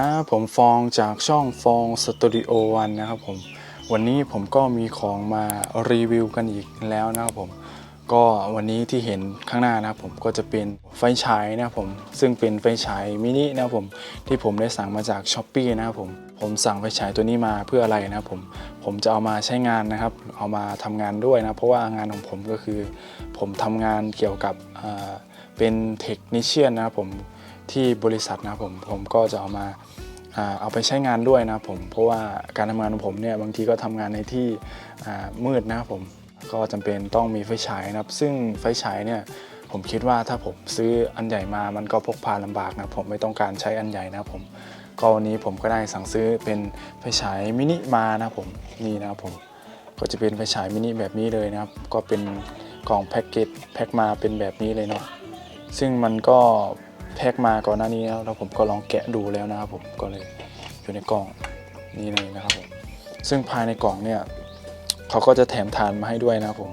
ครับผมฟองจากช่องฟองสตูดิโอวันนะครับผมวันนี้ผมก็มีของมารีวิวกันอีกแล้วนะครับผมก็วันนี้ที่เห็นข้างหน้านะครับผมก็จะเป็นไฟฉายนะครับผมซึ่งเป็นไฟฉายมินินะครับผมที่ผมได้สั่งมาจากช้อปปีนะครับผมผมสั่งไฟฉายตัวนี้มาเพื่ออะไรนะครับผมผมจะเอามาใช้งานนะครับ เอามาทำงานด้วยนะเพราะว่างานของผมก็คือ ผมทำงานเกี่ยวกับเป็นเทคนิชเชียนนะครับผมที่บริษัทนะครับผมผมก็จะเอามา เอาไปใช้งานด้วยนะผม เพราะว่าการทำงานของผมเนี่ยบางทีก็ทำงานในที่มืดนะผมก็จำเป็นต้องมีไฟฉายนะครับ ซึ่งไฟฉายเนี่ยผมคิดว่าถ้าผมซื้ออันใหญ่มามันก็พกพาลำบากนะผมไม่ต้องการใช้อันใหญ่นะครับผมก็วันนี้ผมก็ได้สั่งซื้อเป็นไฟฉายมินิมานะครับผมนี่นะครับผมก็จะเป็นไฟฉายมินิแบบนี้เลยนะครับ ก็เป็นกล่องแพ็กเกจแพ็คมาเป็นแบบนี้เลยเนาะซึ่งมันก็ แพ็คมาก่อนหน้านี้แล้วแล้วผมก็ลองแกะดูแล้วนะครับผมก็เลยอยู่ในกล่องนี้เลยนะครับผมซึ่งภายในกล่องเนี่ยเขาก็จะแถมฐานมาให้ด้วยนะครับผม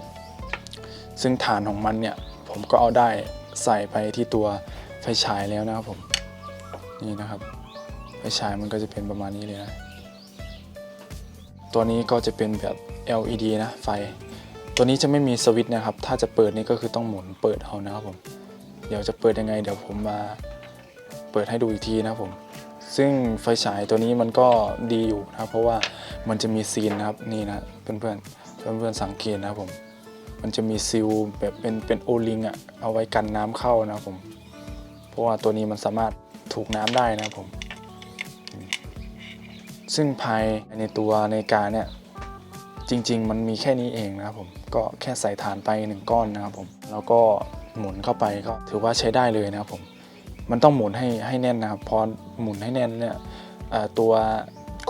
ซึ่งฐานของมันเนี่ยผมก็เอาได้ใส่ไปที่ตัวไฟฉายแล้วนะครับผมนี่นะครับไฟฉายมันก็จะเป็นประมาณนี้เลยนะตัวนี้ก็จะเป็นแบบ LED นะไฟ ตัวนี้จะไม่มีสวิตช์นะครับ ถ้าจะเปิดนี่ก็คือต้องหมุนเปิดเอานะครับผม เดี๋ยวจะเปิดยังไง เดี๋ยวผมมาเปิดให้ดูอีกทีนะครับผม ซึ่งไฟฉายตัวนี้มันก็ดีอยู่นะครับ เพราะว่ามันจะมีซีนนะครับนี่นะเพื่อนเพื่อนเพื่อนเพื่อนๆสังเกตนะครับผม มันจะมีซิลแบบเป็นเป็นโอลิงอะเอาไว้กันน้ำเข้านะครับผม เพราะว่าตัวนี้มันสามารถถูกน้ำได้นะครับผม ซึ่งภายในตัวในกาเนี่ยจริง ๆ มันมีแค่นี้เองนะครับผมก็แค่ใส่ฐานไปหนึ่งก้อนนะครับผม แล้วก็ หมุนเข้าไปก็ถือว่าใช้ได้เลยนะครับผมมันต้องหมุนให้ให้แน่นนะครับพอหมุนให้แน่นเนี่ยตัว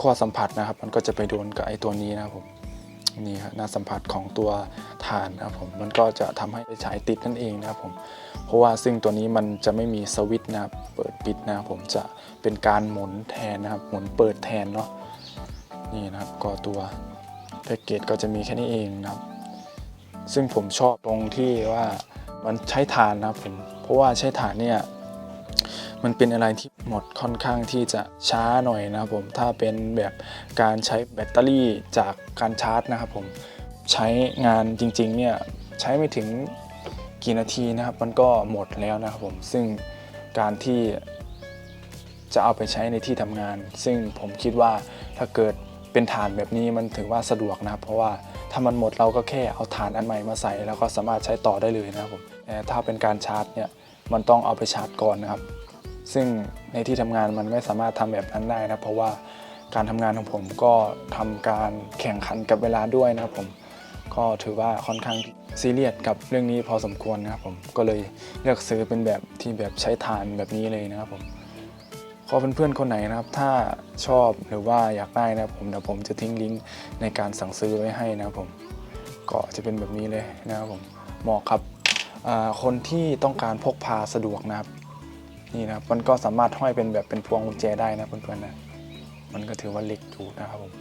ข้อสัมผัสนะครับ มันก็จะไปโดนกับไอ้ตัวนี้นะครับผมนี่ครับหน้าสัมผัสของตัวฐานนะครับผมมันก็จะทำให้ไฉายติดนั่นเองนะครับผมเพราะว่าซึ่งตัวนี้มันจะไม่มีสวิตช์นะครับเปิดปิดนะครับผมจะเป็นการหมุนแทนนะครับ หมุนเปิดแทนเนาะนี่นะครับก็ตัวแพ็กเกจก็จะมีแค่นี้เองนะครับ ซึ่งผมชอบตรงที่ว่า มันใช้ถ่านนะครับผมเพราะว่าใช้ถ่านเนี่ยมันเป็นอะไรที่หมดค่อนข้างที่จะช้าหน่อยนะครับผมถ้าเป็นแบบการใช้แบตเตอรี่จากการชาร์จนะครับผมใช้งานจริงๆเนี่ยใช้ไม่ถึงกี่นาทีนะครับ มันก็หมดแล้วนะครับผมซึ่งการที่จะเอาไปใช้ในที่ทำงาน ซึ่งผมคิดว่าถ้าเกิดเป็นฐานแบบนี้มันถือว่าสะดวกนะครับเพราะว่า ถ้ามันหมดเราก็แค่เอาฐานอันใหม่มาใส่ แล้วก็สามารถใช้ต่อได้เลยนะครับผมแต่ถ้าเป็นการชาร์จเนี่ยมันต้องเอาไปชาร์จก่อนนะครับ ซึ่งในที่ทำงานมันไม่สามารถทำแบบนั้นได้นะเพราะว่าการทำงานของผมก็ทำการแข่งขันกับเวลาด้วยนะครับผมก็ถือว่าค่อนข้างซีเรียสกับเรื่องนี้พอสมควรนะครับผมก็เลยเลือกซื้อเป็นแบบที่แบบใช้ฐานแบบนี้เลยนะครับผม ขอเพื่อนๆคนไหนนะครับ ถ้าชอบหรือว่าอยากได้นะครับผมเดี๋ยวผมจะทิ้งลิงก์ในการสั่งซื้อไว้ให้นะครับผมก็จะเป็นแบบนี้เลยนะครับผมเหมาะครับคนที่ต้องการพกพาสะดวกนะครับนี่นะมันก็สามารถห้อยเป็นแบบเป็นพวงกุญแจได้นะเพื่อนๆนะมันก็ถือว่าเล็กอยู่นะครับผม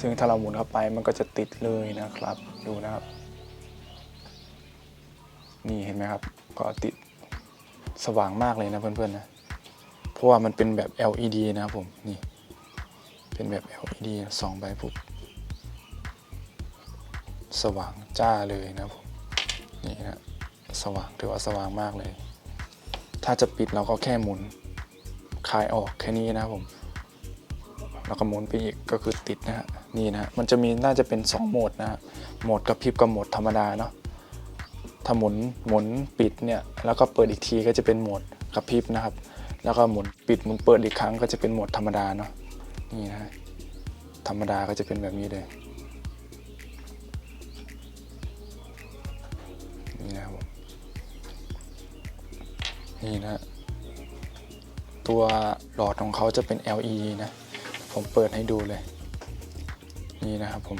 ซึ่งถ้าเราหมุนเข้าไปมันก็จะติดเลยนะครับ ดูนะครับ นี่เห็นไหมครับ ก็ติดสว่างมากเลยนะเพื่อนๆนะ ราะว่ามันเป็นแบบ LED นะครับผม นี่ เป็นแบบ LED ส่องไปปุ๊บสว่างจ้าเลยนะครับผม นี่นะ สว่างถือว่าสว่างมากเลย ถ้าจะปิดเราก็แค่หมุนคลายออกแค่นี้นะครับผม แล้วก็หมุนไปอีกก็คือติดนะฮะ นี่นะ มันจะมีน่าจะเป็น 2 โหมดนะฮะ โหมดกระพริบกับโหมดธรรมดาเนาะถ้าหมุนหมุนปิดเนี่ย แล้วก็เปิดอีกทีก็จะเป็นโหมดกระพริบนะครับ แล้วก็หมุนปิดหมุนเปิดอีกครั้งก็จะเป็นโหมดธรรมดาเนาะนี่นะธรรมดาก็จะเป็นแบบนี้เลยนี่นะครับผมนี่นะตัวหลอดของเขาจะเป็น LED นะ ผมเปิดให้ดูเลย นี่นะครับผม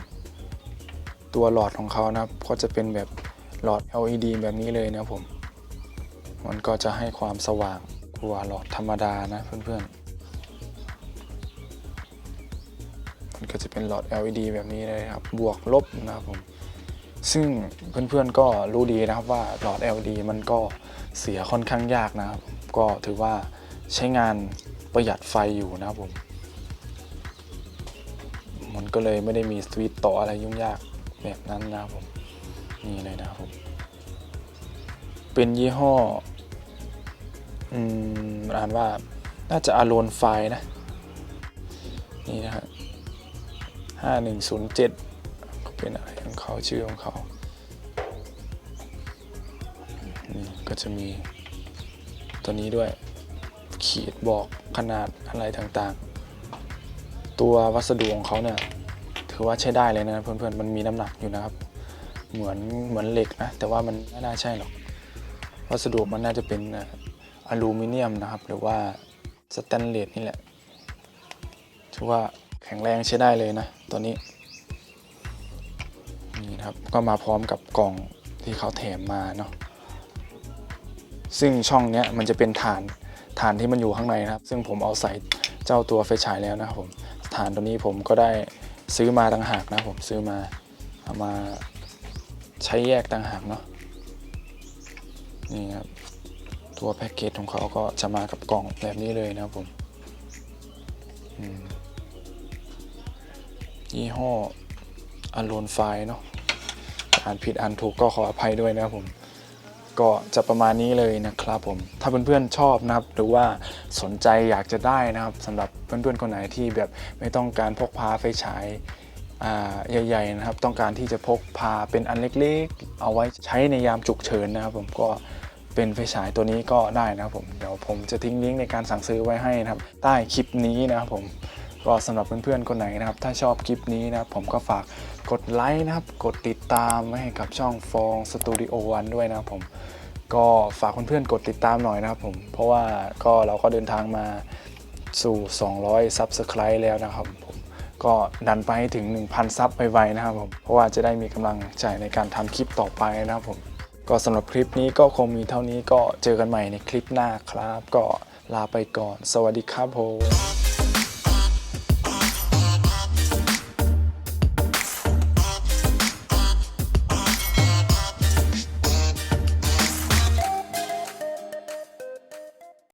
ตัวหลอดของเขานะครับ ก็จะเป็นแบบหลอด LED แบบนี้เลยนะผม มันก็จะให้ความสว่าง กว่าหลอดธรรมดานะเพื่อนๆ มันก็จะเป็นหลอด LED แบบนี้เลยครับ บวกลบนะครับผม ซึ่งเพื่อนๆก็รู้ดีนะครับว่าหลอด LED มันก็เสียค่อนข้างยากนะครับ ก็ถือว่าใช้งานประหยัดไฟอยู่นะครับผม มันก็เลยไม่ได้มีสวิตต่ออะไรยุ่งยากแบบนั้นนะครับผม นี่เลยนะครับผม เป็นยี่ห้อ อืมอ่านว่าน่าจะอารอนไฟนะ นี่นะฮะห้าหนึ่งศูนย์เจ็ดเป็นอะไรของเขาชื่อของเขา นี่ก็จะมีตัวนี้ด้วย ขีดบอกขนาดอะไรต่างๆ ตัววัสดุของเขาเนี่ย ถือว่าใช้ได้เลยนะเพื่อนๆ มันมีน้ำหนักอยู่นะครับ เหมือนเหมือนเหล็กนะ แต่ว่ามันไม่น่าใช่หรอก วัสดุมันน่าจะเป็น อลูมิเนียมนะครับ หรือว่าสแตนเลสนี่แหละถือว่าแข็งแรงใช้ได้เลยนะ ตัวนี้นี่นะครับก็มาพร้อมกับกล่องที่เขาแถมมาเนาะซึ่งช่องเนี้ยมันจะเป็นฐานฐานที่มันอยู่ข้างในนะครับ ซึ่งผมเอาใส่เจ้าตัวไฟฉายแล้วนะครับผมฐานตัวนี้ผมก็ได้ซื้อมาต่างหากนะผมซื้อมาเอามาใช้แยกต่างหากเนาะนี่ครับ ตัวแพ็กเกจของเขาก็จะมากับกล่องแบบนี้เลยนะครับผมยี่ห้ออารนไฟเนาะอ่านผิดอ่านถูกก็ขออภัยด้วยนะครับผม ก็จะประมาณนี้เลยนะครับผม ถ้าเพื่อนๆชอบนะครับ หรือว่าสนใจอยากจะได้นะครับสำหรับเพื่อนๆคนไหนที่แบบไม่ต้องการพกพาไฟฉายใหญ่ๆนะครับ ต้องการที่จะพกพาเป็นอันเล็กๆ เอาไว้ใช้ในยามฉุกเฉินนะครับ ผมก็ เป็นไฟฉายตัวนี้ก็ได้นะครับผมเดี๋ยวผมจะทิ้งลิงก์ในการสั่งซื้อไว้ให้นะครับ ใต้คลิปนี้นะครับผมก็สำหรับเพื่อนๆคนไหนนะครับ ถ้าชอบคลิปนี้นะครับ ผมก็ฝากกดไลค์นะครับ กดติดตามให้กับช่องฟองสตูดิโอวันด้วยนะครับผมก็ฝากเพื่อนๆกดติดตามหน่อยนะครับผม เพราะว่าก็เราก็เดินทางมาสู่ 200 ซับสไครต์แล้วนะครับผมก็ดันไปให้ถึง 1,000 ซับไวๆนะครับผม เพราะว่าจะได้มีกำลังใจในการทำคลิปต่อไปนะครับผม ก็สำหรับคลิปนี้ก็คงมีเท่านี้ก็เจอกันใหม่ในคลิปหน้าครับ ก็ลาไปก่อน สวัสดีครับผม